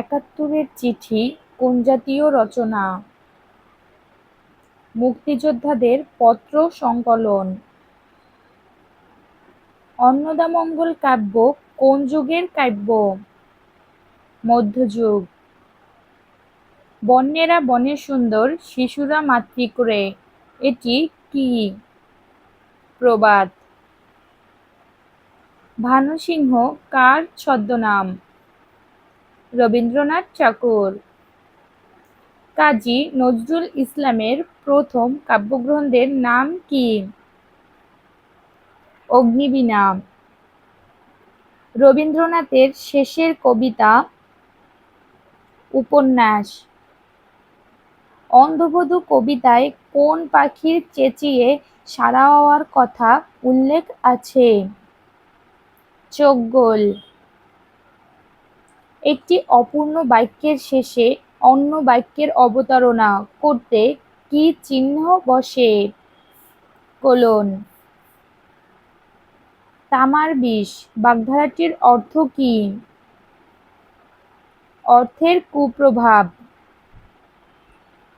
একাত্তরের চিঠি, কোন জাতীয় রচনা? মুক্তিযোদ্ধাদের পত্র সংকলন। অন্নদামঙ্গল কাব্য, কোন যুগের কাব্য? মধ্যযুগ। বন্যেরা বনে সুন্দর, শিশুরা মাতৃক্রে এটি কি? প্রবাদ। ভানুসিংহ, কার ছদ্মনাম? রবীন্দ্রনাথ ঠাকুর। কাজী নজরুল ইসলামের প্রথম কাব্যগ্রন্থের নাম কি? অগ্নিবীণা রবীন্দ্রনাথের শেষের কবিতা, উপন্যাস। অন্ধবধূ কবিতায় কোন পাখির চেঁচিয়ে সাড়া হওয়ার কথা উল্লেখ আছে? চোখগোল একটি অপূর্ণ বাক্যের শেষে অন্য বাক্যের অবতারণা করতে কি চিহ্ন বসে? কোলন। তামার বিষ, বাগধারাটির অর্থ কি? অর্থের কুপ্রভাব।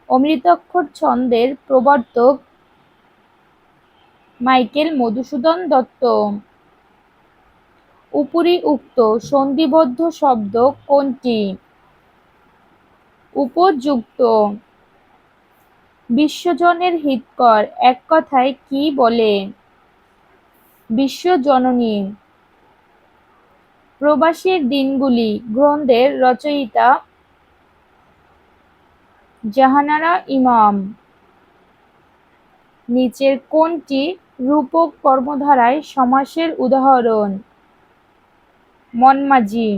অমৃতাক্ষর ছন্দের প্রবর্তক মাইকেল মধুসূদন দত্ত। উপরি উক্ত সন্ধিবদ্ধ শব্দ কোনটি? উপযুক্ত। বিশ্বজনের হিতকর এক কথায় কি বলে? বিশ্বজননী। প্রবাসীর দিনগুলি, গ্রন্থের রচয়িতা জাহানারা ইমাম। নিচের কোনটি রূপক কর্মধারায় সমাসের উদাহরণ? মনমাজি।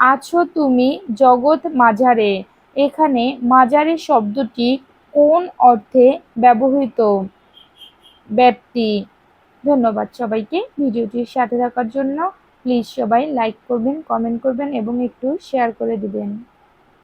আছো তুমি জগৎ মাঝারে, এখানে মাঝারে শব্দটি কোন অর্থে ব্যবহৃত? ব্যাপ্তি। ধন্যবাদ সবাইকে ভিডিওটির সাথে থাকার জন্য। প্লিজ সবাই লাইক করবেন, কমেন্ট করবেন এবং একটু শেয়ার করে দিবেন।